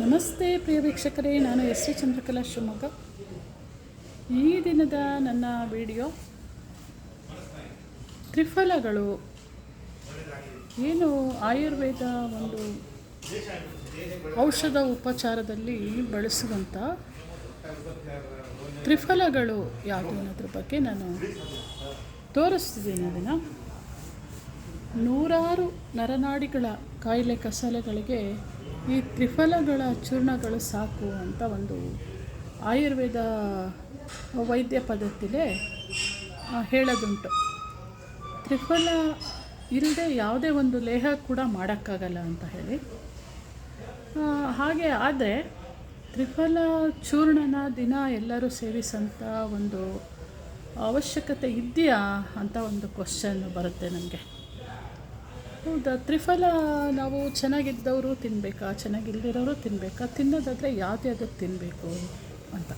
ನಮಸ್ತೆ ಪ್ರಿಯ ವೀಕ್ಷಕರೇ, ನಾನು ಎಸ್ ವಿ ಚಂದ್ರಕಲಾ ಶಿವಮೊಗ್ಗ. ಈ ದಿನದ ನನ್ನ ವಿಡಿಯೋ ತ್ರಿಫಲಗಳು. ಏನು ಆಯುರ್ವೇದ ಒಂದು ಔಷಧ ಉಪಚಾರದಲ್ಲಿ ಬಳಸುವಂಥ ತ್ರಿಫಲಗಳು ಯಾವುದು ಅನ್ನೋದ್ರ ಬಗ್ಗೆ ನಾನು ತೋರಿಸ್ತಿದ್ದೀನಿ ಅದನ್ನು. ನೂರಾರು ನರನಾಡಿಗಳ ಕಾಯಿಲೆ ಕಸಲೆಗಳಿಗೆ ಈ ತ್ರಿಫಲಗಳ ಚೂರ್ಣಗಳು ಸಾಕು ಅಂತ ಒಂದು ಆಯುರ್ವೇದ ವೈದ್ಯ ಪದ್ಧತಿಲೇ ಹೇಳೋದುಂಟು. ತ್ರಿಫಲ ಇಲ್ಲದೆ ಯಾವುದೇ ಒಂದು ಲೇಹ ಕೂಡ ಮಾಡೋಕ್ಕಾಗಲ್ಲ ಅಂತ ಹೇಳಿ. ಹಾಗೆ ಆದರೆ ತ್ರಿಫಲ ಚೂರ್ಣನ ದಿನ ಎಲ್ಲರೂ ಸೇವಿಸೋಂಥ ಒಂದು ಅವಶ್ಯಕತೆ ಇದೆಯಾ ಅಂತ ಒಂದು ಕ್ವಶನ್ ಬರುತ್ತೆ ನಮಗೆ. ಹೌದಾ? ತ್ರಿಫಲ ನಾವು ಚೆನ್ನಾಗಿದ್ದವರು ತಿನ್ನಬೇಕಾ ಚೆನ್ನಾಗಿಲ್ದಿರೋರು ತಿನ್ನಬೇಕಾ ತಿನ್ನೋದಾದರೆ ಯಾವ್ದ್ಯಾವ್ದಕ್ಕೆ ತಿನ್ನಬೇಕು ಅಂತ.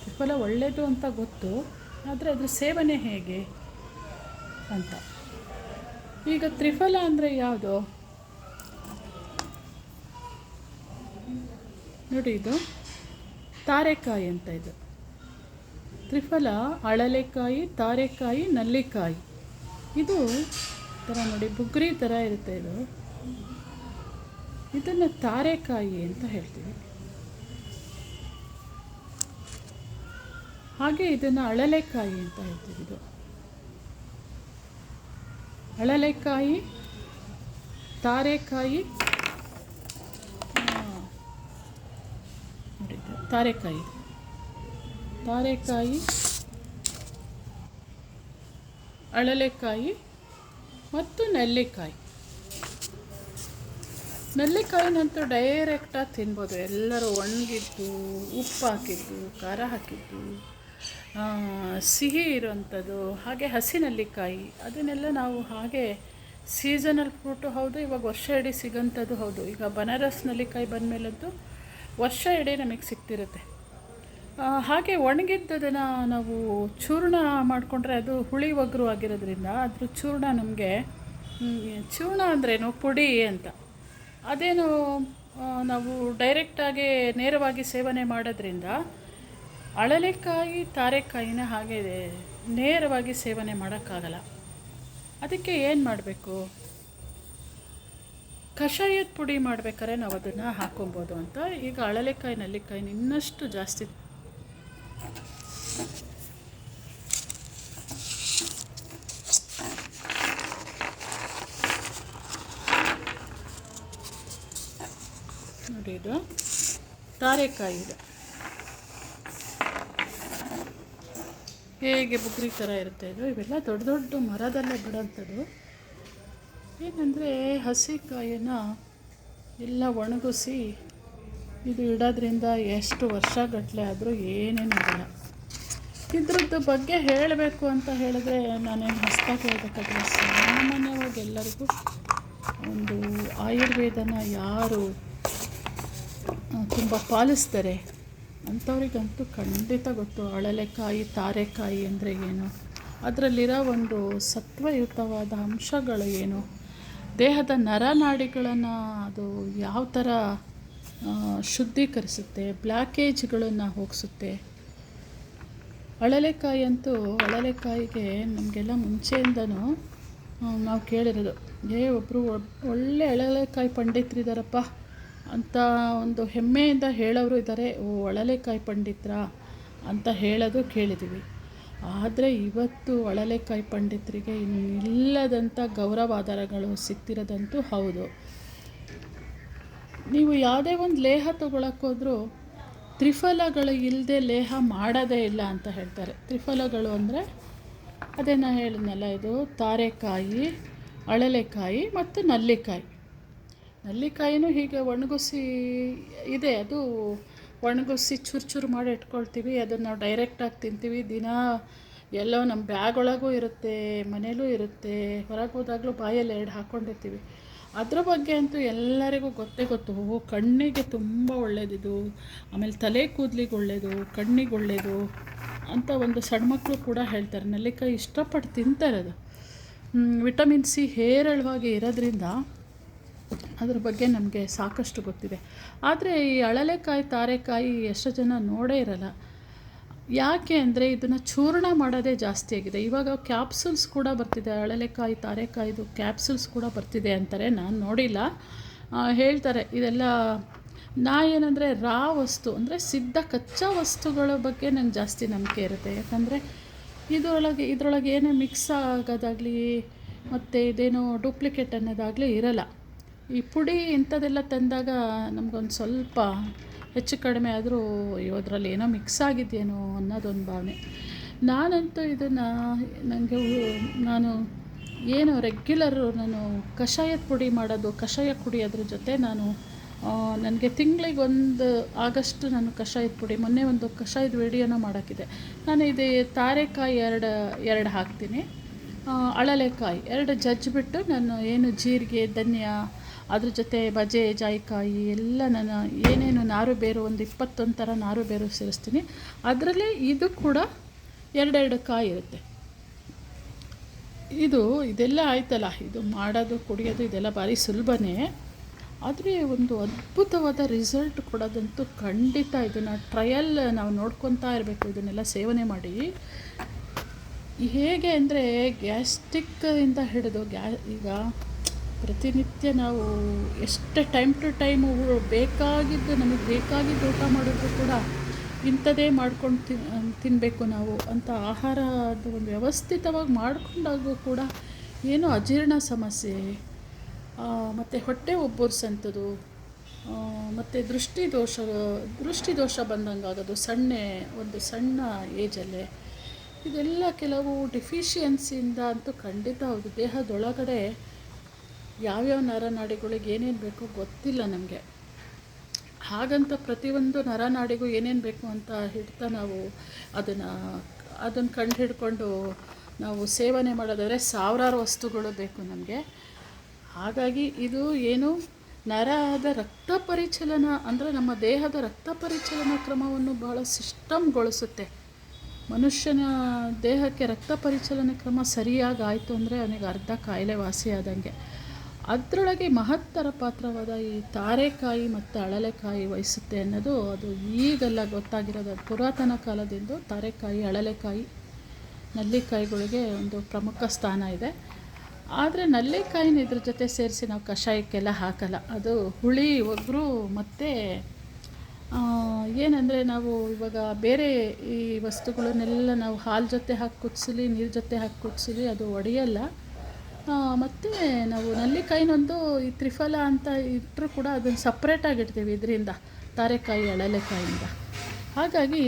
ತ್ರಿಫಲ ಒಳ್ಳೆಯದು ಅಂತ ಗೊತ್ತು, ಆದರೆ ಅದ್ರ ಸೇವನೆ ಹೇಗೆ ಅಂತ. ಈಗ ತ್ರಿಫಲ ಅಂದರೆ ಯಾವುದು? ನೋಡಿ ಇದು. ತಾರೆಕಾಯಿ ಅಂತ ಇದು. ತ್ರಿಫಲ ಅಳಲೆಕಾಯಿ, ತಾರೆಕಾಯಿ, ನಲ್ಲಿಕಾಯಿ. ಇದು ಥರ ನೋಡಿ, ಬುಗ್ರಿ ಥರ ಇರುತ್ತೆ ಇದು. ಇದನ್ನು ತಾರೆಕಾಯಿ ಅಂತ ಹೇಳ್ತೀವಿ. ಹಾಗೆ ಇದನ್ನು ಅಳಲೆಕಾಯಿ ಅಂತ ಹೇಳ್ತೀವಿ ಇದು. ಅಳಲೆಕಾಯಿ, ತಾರೆಕಾಯಿ ತಾರೆಕಾಯಿ. ತಾರೆಕಾಯಿ, ಅಳಲೆಕಾಯಿ ಮತ್ತು ನೆಲ್ಲಿಕಾಯಿ. ನೆಲ್ಲಿಕಾಯಿನಂತೂ ಡೈರೆಕ್ಟಾಗಿ ತಿನ್ಬೋದು. ಎಲ್ಲರೂ ಒಣಗಿದ್ದು, ಉಪ್ಪು ಹಾಕಿದ್ದು, ಖಾರ ಹಾಕಿದ್ದು ಸಿಹಿ ಇರುವಂಥದ್ದು, ಹಾಗೆ ಹಸಿ ನೆಲ್ಲಿಕಾಯಿ, ಅದನ್ನೆಲ್ಲ ನಾವು ಹಾಗೆ ಸೀಸನಲ್ ಫ್ರೂಟು ಹೌದು, ಇವಾಗ ವರ್ಷ ಇಡೀ ಸಿಗೋಂಥದ್ದು ಹೌದು. ಈಗ ಬನಾರಸ್ ನೆಲ್ಲಿಕಾಯಿ ಬಂದಮೇಲಂತೂ ವರ್ಷ ಇಡೀ ನಮಗೆ ಸಿಗ್ತಿರುತ್ತೆ. ಹಾಗೆ ಒಣಗಿದ್ದದನ್ನು ನಾವು ಚೂರ್ಣ ಮಾಡಿಕೊಂಡ್ರೆ ಅದು ಹುಳಿ ಒಗರು ಆಗಿರೋದ್ರಿಂದ ಅದ್ರ ಚೂರ್ಣ ನಮಗೆ ಚೂರ್ಣ ಅಂದ್ರೇನು? ಪುಡಿ ಅಂತ. ಅದೇನು ನಾವು ಡೈರೆಕ್ಟಾಗಿ ನೇರವಾಗಿ ಸೇವನೆ ಮಾಡೋದ್ರಿಂದ ಅಳಲೆಕಾಯಿ, ತಾರೆಕಾಯಿನ ಹಾಗೆ ನೇರವಾಗಿ ಸೇವನೆ ಮಾಡೋಕ್ಕಾಗಲ್ಲ. ಅದಕ್ಕೆ ಏನು ಮಾಡಬೇಕು? ಕಷಾಯದ ಪುಡಿ ಮಾಡ್ಬೇಕಾದ್ರೆ ನಾವು ಅದನ್ನು ಹಾಕೊಬೋದು ಅಂತ. ಈಗ ಅಳಲೆಕಾಯಿ ನಲ್ಲಿಕಾಯಿನ ಇನ್ನಷ್ಟು ಜಾಸ್ತಿ ನೋಡಿ ಇದು. ತಾರೆಕಾಯಿ ಇದೆ. ಹೇಗೆ ಬುಗ್ರಿ ಥರ ಇರುತ್ತೆ ಇದು. ಇವೆಲ್ಲ ದೊಡ್ಡ ದೊಡ್ಡ ಮರದಲ್ಲೇ ಬಿಡೋಂಥದ್ದು. ಏನಂದರೆ ಹಸಿ ಕಾಯಿನ ಎಲ್ಲ ಒಣಗಿಸಿ ಇದು ಇಡೋದ್ರಿಂದ ಎಷ್ಟು ವರ್ಷಗಟ್ಟಲೆ ಆದರೂ ಏನೇನಿಲ್ಲ ಇದ್ರದ್ದು ಬಗ್ಗೆ ಹೇಳಬೇಕು ಅಂತ ಹೇಳಿದ್ರೆ ನಾನೇನು ಹೊಸ್ದಾಗಿ ಹೇಳಬೇಕಾದ್ರೆ ಸಾಮಾನ್ಯವಾಗಿ ಎಲ್ಲರಿಗೂ ಒಂದು ಆಯುರ್ವೇದನ ಯಾರು ತುಂಬ ಪಾಲಿಸ್ತಾರೆ ಅಂಥವ್ರಿಗಂತೂ ಖಂಡಿತ ಗೊತ್ತು ಅಳಲೆಕಾಯಿ, ತಾರೆಕಾಯಿ ಅಂದರೆ ಏನು. ಅದರಲ್ಲಿರೋ ಒಂದು ಸತ್ವಯುತವಾದ ಅಂಶಗಳು ಏನು. ದೇಹದ ನರನಾಡಿಗಳನ್ನು ಅದು ಯಾವ ಥರ ಶುದ್ಧೀಕರಿಸುತ್ತೆ ಬ್ಲ್ಯಾಕೇಜ್ಗಳನ್ನು ಹೋಗಿಸುತ್ತೆ. ಅಳಲೆಕಾಯಿ ಅಂತೂ ಅಳಲೆಕಾಯಿಗೆ ನಮಗೆಲ್ಲ ಮುಂಚೆಯಿಂದನೂ ನಾವು ಕೇಳಿರೋದು, ಏ ಒಬ್ಬರು ಒಳ್ಳೆ ಅಳಲೆಕಾಯಿ ಪಂಡಿತರಿದ್ದಾರಪ್ಪ ಅಂತ ಒಂದು ಹೆಮ್ಮೆಯಿಂದ ಹೇಳೋರು ಇದ್ದಾರೆ ಓ, ಅಳಲೆಕಾಯಿ ಪಂಡಿತ್ರ? ಅಂತ ಹೇಳೋದು ಕೇಳಿದ್ದೀವಿ ಆದರೆ ಇವತ್ತು ಅಳಲೆಕಾಯಿ ಪಂಡಿತರಿಗೆ ಇನ್ನಿಲ್ಲದಂಥ ಗೌರವಾಧಾರಗಳು ಸಿಗ್ತಿರೋದಂತೂ ಹೌದು. ನೀವು ಯಾವುದೇ ಒಂದು ಲೇಹ ತೊಗೊಳಕ್ಕೋದ್ರೂ ತ್ರಿಫಲಗಳು ಇಲ್ಲದೆ ಲೇಹ ಮಾಡೋದೇ ಇಲ್ಲ ಅಂತ ಹೇಳ್ತಾರೆ. ತ್ರಿಫಲಗಳು ಅಂದರೆ ಅದೇ ನಾನು ಹೇಳಿದ್ನಲ್ಲ ಇದು, ತಾರೆಕಾಯಿ, ಅಳಲೆಕಾಯಿ ಮತ್ತು ನಲ್ಲಿಕಾಯಿ. ನಲ್ಲಿಕಾಯಿನೂ ಹೀಗೆ ಒಣಗಿಸಿ ಇದೆ. ಅದು ಒಣಗಿಸಿ ಚೂರು ಚೂರು ಮಾಡಿ ಇಟ್ಕೊಳ್ತೀವಿ. ಅದನ್ನು ನಾವು ಡೈರೆಕ್ಟಾಗಿ ತಿಂತೀವಿ. ದಿನ ಎಲ್ಲೋ ನಮ್ಮ ಬ್ಯಾಗ್ ಒಳಗೂ ಇರುತ್ತೆ, ಮನೇಲೂ ಇರುತ್ತೆ. ಹೊರಗೆ ಹೋದಾಗಲೂ ಬಾಯಲ್ಲಿ ಎರಡು ಹಾಕ್ಕೊಂಡಿರ್ತೀವಿ ಅದ್ರ ಬಗ್ಗೆ ಅಂತೂ ಎಲ್ಲರಿಗೂ ಗೊತ್ತೇ ಗೊತ್ತು. ಕಣ್ಣಿಗೆ ತುಂಬ ಒಳ್ಳೆಯದಿದು ಆಮೇಲೆ ತಲೆ ಕೂದಲಿಗೆ ಒಳ್ಳೆಯದು ಕಣ್ಣಿಗೆ ಒಳ್ಳೆಯದು ಅಂತ ಒಂದು ಸಣ್ಣ ಮಕ್ಕಳು ಕೂಡ ಹೇಳ್ತಾರೆ. ನೆಲ್ಲಿಕಾಯಿ ಇಷ್ಟಪಟ್ಟು ತಿಂತಾರೆ ಅದು. ವಿಟಮಿನ್ ಸಿ ಹೇರಳವಾಗಿ ಇರೋದ್ರಿಂದ ಅದ್ರ ಬಗ್ಗೆ ನಮಗೆ ಸಾಕಷ್ಟು ಗೊತ್ತಿದೆ. ಆದರೆ ಈ ಅಳಲೆಕಾಯಿ, ತಾರೆಕಾಯಿ ಎಷ್ಟೋ ಜನ ನೋಡೇ ಇರಲ್ಲ. ಯಾಕೆ ಅಂದರೆ ಇದನ್ನು ಚೂರ್ಣ ಮಾಡೋದೇ ಜಾಸ್ತಿ ಆಗಿದೆ. ಇವಾಗ ಕ್ಯಾಪ್ಸುಲ್ಸ್ ಕೂಡ ಬರ್ತಿದೆ. ಅಳಲೆಕಾಯಿ ತಾರೆಕಾಯಿದು ಕ್ಯಾಪ್ಸುಲ್ಸ್ ಕೂಡ ಬರ್ತಿದೆ ಅಂತಾರೆ. ನಾನು ನೋಡಿಲ್ಲ. ಹೇಳ್ತಾರೆ ಇದೆಲ್ಲ ನಾ ಏನಂದರೆ ರಾ ವಸ್ತು ಅಂದರೆ ಸಿದ್ಧ ಕಚ್ಚಾ ವಸ್ತುಗಳ ಬಗ್ಗೆ ನಂಗೆ ಜಾಸ್ತಿ ನಂಬಿಕೆ ಇರುತ್ತೆ. ಯಾಕಂದರೆ ಇದರೊಳಗೆ ಇದರೊಳಗೆ ಏನೇ ಮಿಕ್ಸ್ ಆಗೋದಾಗಲಿ, ಮತ್ತು ಇದೇನೋ ಡೂಪ್ಲಿಕೇಟ್ ಅನ್ನೋದಾಗಲಿ ಇರಲ್ಲ. ಈ ಪುಡಿ ಇಂಥದ್ದೆಲ್ಲ ತಂದಾಗ ನಮಗೊಂದು ಸ್ವಲ್ಪ ಹೆಚ್ಚು ಕಡಿಮೆ ಆದರೂ ಅದರಲ್ಲಿ ಏನೋ ಮಿಕ್ಸ್ ಆಗಿದೆಯೇನೋ ಅನ್ನೋದೊಂದು ಭಾವನೆ. ನಾನಂತೂ ಇದನ್ನು ನನಗೆ ನಾನು ಏನು ರೆಗ್ಯುಲರು ನಾನು ಕಷಾಯದ ಪುಡಿ ಮಾಡೋದು, ಕಷಾಯ ಕುಡಿಯೋದ್ರ ಜೊತೆ ನಾನು ನನಗೆ ತಿಂಗಳಿಗೆ ಒಂದು ಆಗಷ್ಟು ನಾನು ಕಷಾಯದ ಪುಡಿ, ಮೊನ್ನೆ ಒಂದು ಕಷಾಯದ ವಿಡಿಯೋನ ಮಾಡೋಕ್ಕಿದೆ ನಾನು ಇದು ತಾರೆಕಾಯಿ ಎರಡು ಎರಡು ಹಾಕ್ತೀನಿ. ಅಳಲೆಕಾಯಿ, ಎರಡು ಜಜ್ಜಿಬಿಟ್ಟು ನಾನು ಏನು ಜೀರಿಗೆ, ಧನ್ಯ ಅದ್ರ ಜೊತೆ ಬಜೆ, ಜಾಯಿಕಾಯಿ ಎಲ್ಲ ನಾನು ಏನೇನು ನಾರು ಬೇರು, ಒಂದು ಇಪ್ಪತ್ತೊಂದು ಥರ ನಾರು ಬೇರು ಸೇರಿಸ್ತೀನಿ. ಅದರಲ್ಲಿ ಇದು ಕೂಡ ಎರಡೆರಡು ಕಾಯಿ ಇರುತ್ತೆ. ಇದು, ಇದೆಲ್ಲ ಆಯ್ತಲ್ಲ, ಇದು ಮಾಡೋದು, ಕುಡಿಯೋದು, ಇದೆಲ್ಲ ಭಾರಿ ಸುಲಭನೇ. ಆದರೆ ಒಂದು ಅದ್ಭುತವಾದ ರಿಸಲ್ಟ್ ಕೊಡೋದಂತೂ ಖಂಡಿತ ಇದನ್ನು ಟ್ರಯಲ್ ನಾವು ನೋಡ್ಕೊತಾ ಇರಬೇಕು, ಇದನ್ನೆಲ್ಲ ಸೇವನೆ ಮಾಡಿ. ಹೇಗೆ ಅಂದರೆ ಗ್ಯಾಸ್ಟಿಕ್ಕಿಂದ ಹಿಡಿದು ಗ್ಯಾ ಈಗ ಪ್ರತಿನಿತ್ಯ ನಾವು ಎಷ್ಟು ಟೈಮ್ ಟು ಟೈಮು ಬೇಕಾಗಿದ್ದು, ನಮಗೆ ಬೇಕಾಗಿದ್ದು ಊಟ ಮಾಡಿದ್ರು ಕೂಡ ಇಂಥದ್ದೇ ಮಾಡ್ಕೊಂಡು ತಿನ್ ತಿನ್ನಬೇಕು ನಾವು ಅಂತ ಆಹಾರದ ಒಂದು ವ್ಯವಸ್ಥಿತವಾಗಿ ಮಾಡಿಕೊಂಡಾಗೂ ಕೂಡ ಏನೋ ಅಜೀರ್ಣ ಸಮಸ್ಯೆ. ಮತ್ತು ಹೊಟ್ಟೆ ಒಬ್ಬರ್ಸಂಥದ್ದು ಮತ್ತು ದೃಷ್ಟಿ ದೋಷ ದೃಷ್ಟಿ ದೋಷ ಬಂದಂಗೆ ಆಗೋದು, ಸಣ್ಣ, ಒಂದು ಸಣ್ಣ ಏಜಲ್ಲೇ ಇದೆಲ್ಲ ಕೆಲವು ಡಿಫಿಷಿಯನ್ಸಿಯಿಂದ ಅಂತೂ ಖಂಡಿತ ಹೌದು ದೇಹದೊಳಗಡೆ ಯಾವ್ಯಾವ ನರನಾಡಿಗಳಿಗೆ ಏನೇನು ಬೇಕೋ ಗೊತ್ತಿಲ್ಲ ನಮಗೆ. ಹಾಗಂತ ಪ್ರತಿಯೊಂದು ನರನಾಡಿಗೂ ಏನೇನು ಬೇಕು ಅಂತ ಹಿಡ್ತಾ ನಾವು ಅದನ್ನು ಅದನ್ನು ಕಂಡು ಹಿಡ್ಕೊಂಡು ನಾವು ಸೇವನೆ ಮಾಡೋದಾದರೆ ಸಾವಿರಾರು ವಸ್ತುಗಳು ಬೇಕು ನಮಗೆ. ಹಾಗಾಗಿ ಇದು ಏನು ನರದ ರಕ್ತ ಪರಿಚಲನ ಅಂದರೆ ನಮ್ಮ ದೇಹದ ರಕ್ತ ಪರಿಚಲನ ಕ್ರಮವನ್ನು ಬಹಳ ಸಿಸ್ಟಮ್ಗೊಳಿಸುತ್ತೆ. ಮನುಷ್ಯನ ದೇಹಕ್ಕೆ ರಕ್ತ ಪರಿಚಲನೆ ಕ್ರಮ ಸರಿಯಾಗಿ ಆಯಿತು ಅಂದರೆ ಅವನಿಗೆ ಅರ್ಧ ಕಾಯಿಲೆ ವಾಸಿಯಾದಂಗೆ ಅದರೊಳಗೆ ಮಹತ್ತರ ಪಾತ್ರವಾದ ಈ ತಾರೆಕಾಯಿ ಮತ್ತು ಅಳಲೆಕಾಯಿ ವಹಿಸುತ್ತೆ ಅನ್ನೋದು ಅದು ಈಗೆಲ್ಲ ಗೊತ್ತಾಗಿರೋದು. ಪುರಾತನ ಕಾಲದಿಂದ ತಾರೆಕಾಯಿ, ಅಳಲೆಕಾಯಿ, ನಲ್ಲಿಕಾಯಿಗಳಿಗೆ ಒಂದು ಪ್ರಮುಖ ಸ್ಥಾನ ಇದೆ. ಆದರೆ ನಲ್ಲಿಕಾಯಿನ ಇದ್ರ ಜೊತೆ ಸೇರಿಸಿ ನಾವು ಕಷಾಯಕ್ಕೆಲ್ಲ ಹಾಕಲ್ಲ. ಅದು ಹುಳಿ ಒಬ್ಬರು ಮತ್ತು ಏನಂದರೆ ನಾವು ಇವಾಗ ಬೇರೆ ಈ ವಸ್ತುಗಳನ್ನೆಲ್ಲ ನಾವು ಹಾಲು ಜೊತೆ ಹಾಕಿ ಕುದಿಸಲಿ, ನೀರು ಜೊತೆ ಹಾಕಿ ಕುದಿಸಲಿ ಅದು ಒಡೆಯಲ್ಲ. ಮತ್ತು ನಾವು ನಲ್ಲಿಕಾಯಿನೊಂದು ಈ ತ್ರಿಫಲ ಅಂತ ಇಟ್ಟರೂ ಕೂಡ ಅದನ್ನು ಸಪ್ರೇಟಾಗಿ ಇಡ್ತೀವಿ ಇದರಿಂದ, ತಾರೆಕಾಯಿ, ಅಳಲೆಕಾಯಿಂದ. ಹಾಗಾಗಿ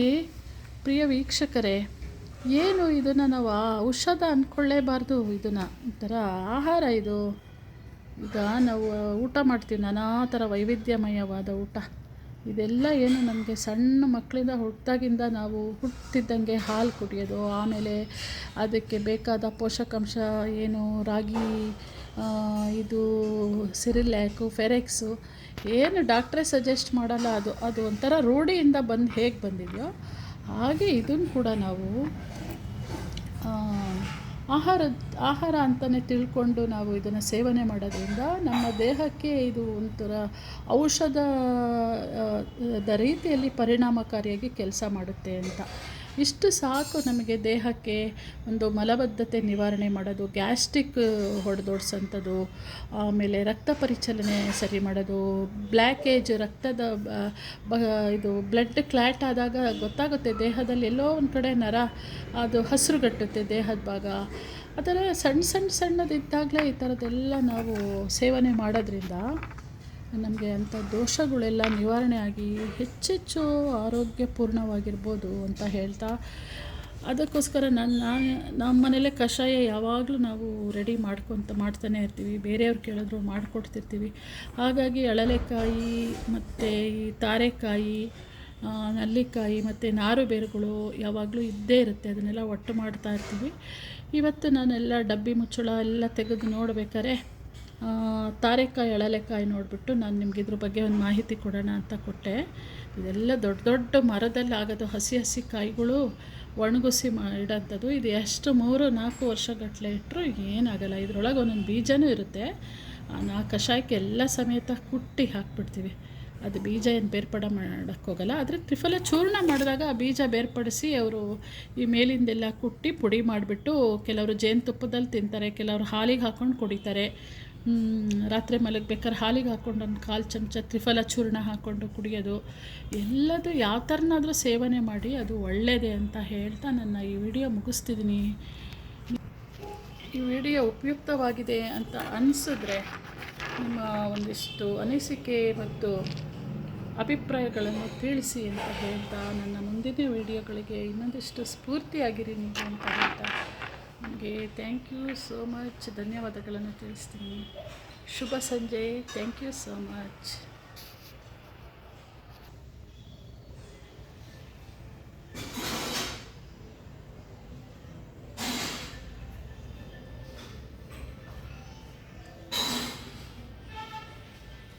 ಪ್ರಿಯ ವೀಕ್ಷಕರೇ, ಏನು ಇದನ್ನು ನಾವು ಔಷಧ ಅಂದ್ಕೊಳ್ಳೇಬಾರ್ದು ಇದನ್ನು ಒಂಥರ ಆಹಾರ ಇದು. ಈಗ ನಾವು ಊಟ ಮಾಡ್ತೀವಿ, ನಾನಾ ಥರ ವೈವಿಧ್ಯಮಯವಾದ ಊಟ. ಇದೆಲ್ಲ ಏನು ನಮಗೆ ಸಣ್ಣ ಮಕ್ಕಳಿಂದ ಹುಟ್ಟಿದಾಗಿಂದ ನಾವು ಹುಟ್ಟಿದ್ದಂಗೆ ಹಾಲು ಕುಡಿಯೋದು, ಆಮೇಲೆ ಅದಕ್ಕೆ ಬೇಕಾದ ಪೋಷಕಾಂಶ ಏನು, ರಾಗಿ ಇದು ಸಿರಿಲ್ಯಾಕು, ಫೆರೆಕ್ಸು, ಏನು ಡಾಕ್ಟ್ರೇ ಸಜೆಸ್ಟ್ ಮಾಡಲ್ಲ ಅದು ಅದು ಒಂಥರ ರೂಢಿಯಿಂದ ಬಂದು ಹೇಗೆ ಬಂದಿದೆಯೋ ಹಾಗೆ ಇದನ್ನು ಕೂಡ ನಾವು ಆಹಾರ ಆಹಾರ ಅಂತಲೇ ತಿಳ್ಕೊಂಡು ನಾವು ಇದನ್ನು ಸೇವನೆ ಮಾಡೋದ್ರಿಂದ ನಮ್ಮ ದೇಹಕ್ಕೆ ಇದು ಒಂಥರ ಔಷಧ ಆ, ದ ರೀತಿಯಲ್ಲಿ ಪರಿಣಾಮಕಾರಿಯಾಗಿ ಕೆಲಸ ಮಾಡುತ್ತೆ ಅಂತ. ಇಷ್ಟು ಸಾಕು ನಮಗೆ ದೇಹಕ್ಕೆ ಒಂದು ಮಲಬದ್ಧತೆ ನಿವಾರಣೆ ಮಾಡೋದು, ಗ್ಯಾಸ್ಟ್ರಿಕ್ ಹೊಡೆದೋಡ್ಸೋಂಥದ್ದು, ಆಮೇಲೆ ರಕ್ತ ಪರಿಚಲನೆ ಸರಿ ಮಾಡೋದು ಬ್ಲ್ಯಾಕೇಜ್ ರಕ್ತದ ಇದು ಬ್ಲಡ್ ಕ್ಲಾಟ್ ಆದಾಗ ಗೊತ್ತಾಗುತ್ತೆ ದೇಹದಲ್ಲಿ ಎಲ್ಲೋ ಒಂದು ಕಡೆ ನರ, ಅದು ಹಸಿರುಗಟ್ಟುತ್ತೆ ದೇಹದ ಭಾಗ. ಆ ಥರ ಸಣ್ಣ ಸಣ್ಣ ಸಣ್ಣದಿದ್ದಾಗಲೇ ಈ ಥರದ್ದೆಲ್ಲ ನಾವು ಸೇವನೆ ಮಾಡೋದ್ರಿಂದ ನಮಗೆ ಅಂಥ ದೋಷಗಳೆಲ್ಲ ನಿವಾರಣೆ ಆಗಿ ಹೆಚ್ಚೆಚ್ಚು ಆರೋಗ್ಯಪೂರ್ಣವಾಗಿರ್ಬೋದು ಅಂತ ಹೇಳ್ತಾ ಅದಕ್ಕೋಸ್ಕರ ನಾನು ನಾನು ನಮ್ಮ ಮನೇಲೆ ಕಷಾಯ ಯಾವಾಗಲೂ ನಾವು ರೆಡಿ ಮಾಡ್ಕೊತ ಮಾಡ್ತಾನೆ ಇರ್ತೀವಿ. ಬೇರೆಯವ್ರು ಕೇಳಿದ್ರು ಮಾಡಿಕೊಡ್ತಿರ್ತೀವಿ. ಹಾಗಾಗಿ ಅಳಲೆಕಾಯಿ ಮತ್ತು ಈ ತಾರೆಕಾಯಿ ನಲ್ಲಿಕಾಯಿ ಮತ್ತು ನಾರು ಬೇರುಗಳು ಯಾವಾಗಲೂ ಇದ್ದೇ ಇರುತ್ತೆ. ಅದನ್ನೆಲ್ಲ ಒಟ್ಟು ಮಾಡ್ತಾ ಇರ್ತೀವಿ. ಇವತ್ತು ನಾನೆಲ್ಲ ಡಬ್ಬಿ ಮುಚ್ಚಳ ಎಲ್ಲ ತೆಗೆದು ನೋಡ್ಬೇಕಾದ್ರೆ ಆ, ತಾರೆಕಾಯಿ ಎಳಲೆಕಾಯಿ ನೋಡಿಬಿಟ್ಟು ನಾನು ನಿಮ್ಗೆ ಇದ್ರ ಬಗ್ಗೆ ಒಂದು ಮಾಹಿತಿ ಕೊಡೋಣ ಅಂತ ಕೊಟ್ಟೆ. ಇದೆಲ್ಲ ದೊಡ್ಡ ದೊಡ್ಡ ಮರದಲ್ಲಿ ಆಗೋದು ಹಸಿ ಹಸಿ ಕಾಯಿಗಳು ಒಣಗಿಸಿ ಇಡೋಂಥದ್ದು ಇದು ಎಷ್ಟು ಮೂರು, ನಾಲ್ಕು ವರ್ಷಗಟ್ಟಲೆ ಇಟ್ಟರು ಏನಾಗಲ್ಲ. ಇದರೊಳಗೆ ಒಂದೊಂದು ಬೀಜನೂ ಇರುತ್ತೆ. ಆ ಕಷಾಯಕ್ಕೆ ಎಲ್ಲ ಸಮೇತ ಕುಟ್ಟಿ ಹಾಕ್ಬಿಡ್ತೀವಿ. ಅದು ಬೀಜ ಏನು ಬೇರ್ಪಡ ಮಾಡೋಕ್ಕೋಗಲ್ಲ ಆದರೆ ತ್ರಿಫಲ ಚೂರ್ಣ ಮಾಡಿದಾಗ ಆ ಬೀಜ ಬೇರ್ಪಡಿಸಿ ಅವರು ಈ ಮೇಲಿಂದೆಲ್ಲ ಕುಟ್ಟಿ ಪುಡಿ ಮಾಡಿಬಿಟ್ಟು ಕೆಲವರು ಜೇನುತುಪ್ಪದಲ್ಲಿ ತಿಂತಾರೆ, ಕೆಲವರು ಹಾಲಿಗೆ ಹಾಕ್ಕೊಂಡು ಕುಡಿತಾರೆ. ರಾತ್ರಿ ಮಲಗಬೇಕಾದ್ರೆ ಹಾಲಿಗೆ ಹಾಕ್ಕೊಂಡು ಒಂದು ಕಾಲು ಚಮಚ ತ್ರಿಫಲ ಚೂರ್ಣ ಹಾಕ್ಕೊಂಡು ಕುಡಿಯೋದು. ಎಲ್ಲದೂ ಯಾವ ಥರನಾದರೂ ಸೇವನೆ ಮಾಡಿ ಅದು ಒಳ್ಳೆಯದೇ ಅಂತ ಹೇಳ್ತಾ ನನ್ನ ಈ ವಿಡಿಯೋ ಮುಗಿಸ್ತಿದ್ದೀನಿ ಈ ವಿಡಿಯೋ ಉಪಯುಕ್ತವಾಗಿದೆ ಅಂತ ಅನಿಸಿದ್ರೆ ನಿಮ್ಮ ಒಂದಿಷ್ಟು ಅನಿಸಿಕೆ ಮತ್ತು ಅಭಿಪ್ರಾಯಗಳನ್ನು ತಿಳಿಸಿ ಅಂತ ಹೇಳ್ತಾ ನನ್ನ ಮುಂದಿನ ವಿಡಿಯೋಗಳಿಗೆ ಇನ್ನೊಂದಿಷ್ಟು ಸ್ಫೂರ್ತಿಯಾಗಿರಿ ನೀವು ಅಂತ ಹೇಳ್ತಾ ನಿಮಗೆ ಥ್ಯಾಂಕ್ ಯು ಸೋ ಮಚ್ ಧನ್ಯವಾದಗಳನ್ನು ತಿಳಿಸ್ತೀನಿ. ಶುಭ ಸಂಜೆ. Thank you so much